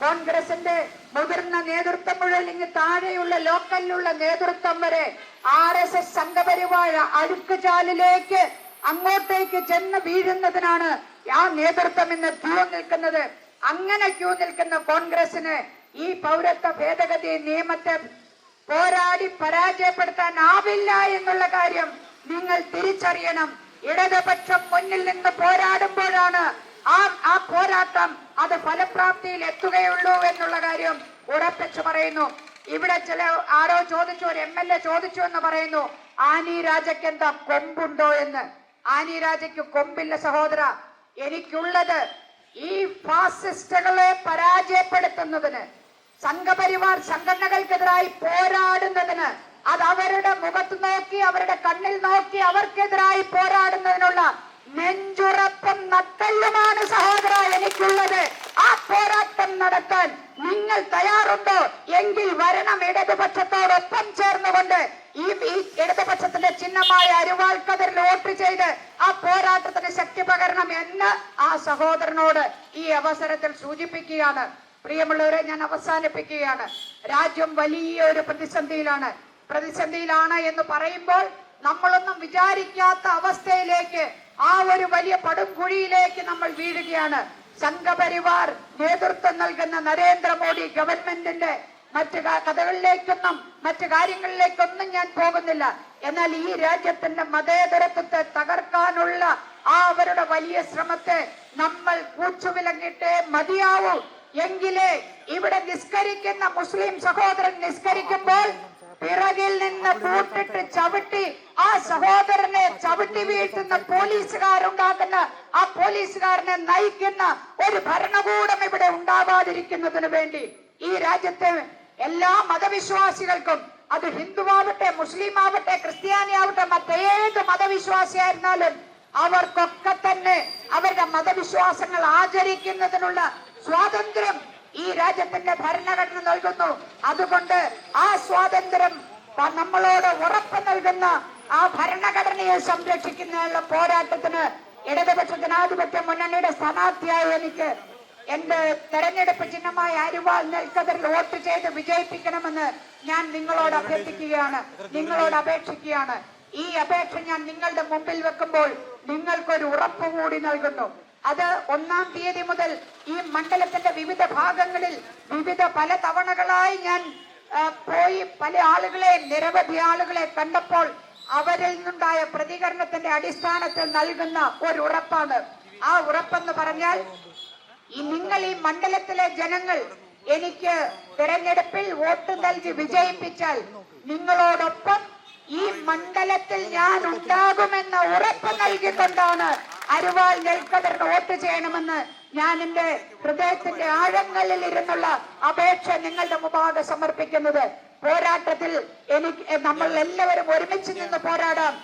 കോൺഗ്രസിന്റെ മുതിർന്ന നേതൃത്വം മുഴുവൻ ഇങ്ങ് താഴെയുള്ള ലോക്കലിലുള്ള നേതൃത്വം വരെ ആർ എസ് എസ് സംഘപരിവാര അഴുക്കുചാലിലേക്ക് അങ്ങോട്ടേക്ക് ചെന്ന് വീഴുന്നതിനാണ് ആ നേതൃത്വം ഇന്ന് ക്യൂ നിൽക്കുന്നത്. അങ്ങനെ ക്യൂ നിൽക്കുന്ന കോൺഗ്രസിന് ഈ പൗരത്വ ഭേദഗതി നിയമത്തെ പോരാടി പരാജയപ്പെടുത്താൻ ആവില്ല എന്നുള്ള കാര്യം നിങ്ങൾ തിരിച്ചറിയണം. ഇടതുപക്ഷം മുന്നിൽ നിന്ന് പോരാടുമ്പോഴാണ് ആ ആ പോരാട്ടം അത് ഫലപ്രാപ്തിയിൽ എത്തുകയുള്ളൂ എന്നുള്ള കാര്യം ഉറപ്പിച്ചു പറയുന്നു. ഇവിടെ ചില ആരോ ചോദിച്ചു ഒരു എം എൽ എ ചോദിച്ചു എന്ന് പറയുന്നു ആനി രാജയ്ക്ക് എന്താ കൊമ്പുണ്ടോ എന്ന്? ആനി രാജയ്ക്ക് കൊമ്പില്ല സഹോദര. എനിക്കുള്ളത് ഈ ഫാസിസ്റ്റുകളെ പരാജയപ്പെടുത്തുന്നതിന് സംഘപരിവാർ സംഘടനകൾക്കെതിരായി പോരാടുന്നതിന് അത് അവരുടെ മുഖത്ത് നോക്കി അവരുടെ കണ്ണിൽ നോക്കി അവർക്കെതിരായി പോരാടുന്നതിനുള്ള നെഞ്ചുറപ്പും നട്ടല്ലുമാണ് സഹോദര എനിക്കുള്ളത് ആ പോരാട്ടം നടത്താൻ നിങ്ങൾ തയ്യാറുണ്ടോ? എങ്കിൽ വരണം ഇടതുപക്ഷത്തോടൊപ്പം ചേർന്നുകൊണ്ട് ഈ ഇടതുപക്ഷത്തിന്റെ ചിഹ്നമായ അരുവാൾക്കതിരിൽ വോട്ട് ചെയ്ത് ആ പോരാട്ടത്തിന് ശക്തി പകരണം എന്ന് ആ സഹോദരനോട് ഈ അവസരത്തിൽ സൂചിപ്പിക്കുകയാണ്. പ്രിയമുള്ളവരെ ഞാൻ അവസാനിപ്പിക്കുകയാണ്. രാജ്യം വലിയ ഒരു പ്രതിസന്ധിയിലാണ്. പ്രതിസന്ധിയിലാണ് എന്ന് പറയുമ്പോൾ നമ്മളൊന്നും വിചാരിക്കാത്ത അവസ്ഥയിലേക്ക് ആ ഒരു വലിയ പടുംകുഴിയിലേക്ക് നമ്മൾ വീഴുകയാണ്. സംഘപരിവാർ നേതൃത്വം നൽകുന്ന നരേന്ദ്രമോദി ഗവൺമെന്റിന്റെ മറ്റ് കഥകളിലേക്കൊന്നും മറ്റു കാര്യങ്ങളിലേക്കൊന്നും ഞാൻ പോകുന്നില്ല. എന്നാൽ ഈ രാജ്യത്തിന്റെ മതേതരത്വത്തെ തകർക്കാനുള്ള ആ അവരുടെ വലിയ ശ്രമത്തെ നമ്മൾ കൂച്ചുവിലങ്ങിട്ടേ മതിയാവൂ. എങ്കിലേ ഇവിടെ നിസ്കരിക്കുന്ന മുസ്ലിം സഹോദരൻ നിസ്കരിക്കുമ്പോൾ പിറകിൽ നിന്ന് പൂട്ടിട്ട് ചവിട്ടി ആ സഹോദരനെ ചവിട്ടി വീഴ്ത്തുന്ന പോലീസുകാരുണ്ടാക്കുന്ന ആ പോലീസുകാരനെ നയിക്കുന്ന ഒരു ഭരണകൂടം ഇവിടെ ഉണ്ടാവാതിരിക്കുന്നതിന് വേണ്ടി ഈ രാജ്യത്തെ എല്ലാ മതവിശ്വാസികൾക്കും അത് ഹിന്ദുവാവട്ടെ മുസ്ലിം ആവട്ടെ ക്രിസ്ത്യാനി ആവട്ടെ മറ്റേത് മതവിശ്വാസിയായിരുന്നാലും അവർക്കൊക്കെ തന്നെ അവരുടെ മതവിശ്വാസങ്ങൾ ആചരിക്കുന്നതിനുള്ള സ്വാതന്ത്ര്യം ഈ രാജ്യത്തിന്റെ ഭരണഘടന നൽകുന്നു. അതുകൊണ്ട് ആ സ്വാതന്ത്ര്യം നമ്മളോട് ഉറപ്പ് നൽകുന്ന ആ ഭരണഘടനയെ സംരക്ഷിക്കുന്നതിനുള്ള പോരാട്ടത്തിന് ഇടതുപക്ഷ ജനാധിപത്യ മുന്നണിയുടെ സ്ഥാനാർത്ഥിയായി എനിക്ക് എന്റെ തെരഞ്ഞെടുപ്പ് ചിഹ്നമായ അരുവാൾ നെൽക്കതിരിൽ വോട്ട് ചെയ്ത് വിജയിപ്പിക്കണമെന്ന് ഞാൻ നിങ്ങളോട് അഭ്യർത്ഥിക്കുകയാണ്. നിങ്ങളോട് അപേക്ഷിക്കുകയാണ്. ഈ അപേക്ഷ ഞാൻ നിങ്ങളുടെ മുമ്പിൽ വെക്കുമ്പോൾ നിങ്ങൾക്കൊരു ഉറപ്പ് കൂടി നൽകുന്നു. അത് ഒന്നാം തീയതി മുതൽ ഈ മണ്ഡലത്തിന്റെ വിവിധ ഭാഗങ്ങളിൽ വിവിധ പല തവണകളായി ഞാൻ പോയി പല ആളുകളെ നിരവധി ആളുകളെ കണ്ടപ്പോൾ അവരിൽ നിന്നുണ്ടായ പ്രതികരണത്തിന്റെ അടിസ്ഥാനത്തിൽ നൽകുന്ന ഒരു ഉറപ്പാണ് ആ ഉറപ്പെന്ന് പറഞ്ഞാൽ ഈ നിങ്ങൾ ഈ മണ്ഡലത്തിലെ ജനങ്ങൾ എനിക്ക് തെരഞ്ഞെടുപ്പിൽ വോട്ട് നൽകി വിജയിപ്പിച്ചാൽ നിങ്ങളോടൊപ്പം ഈ മണ്ഡലത്തിൽ ഞാൻ ഉണ്ടാകുമെന്ന ഉറപ്പ് നൽകിക്കൊണ്ടാണ് അരുവാൾ നെൽക്കതിറിന് വോട്ട് ചെയ്യണമെന്ന് ഞാൻ എന്റെ ഹൃദയത്തിന്റെ ആഴങ്ങളിൽ ഇരുന്നുള്ള അപേക്ഷ നിങ്ങളുടെ മുമ്പാകെ സമർപ്പിക്കുന്നത്. പോരാട്ടത്തിൽ എനിക്ക് നമ്മൾ എല്ലാവരും ഒരുമിച്ച് നിന്ന് പോരാടാം.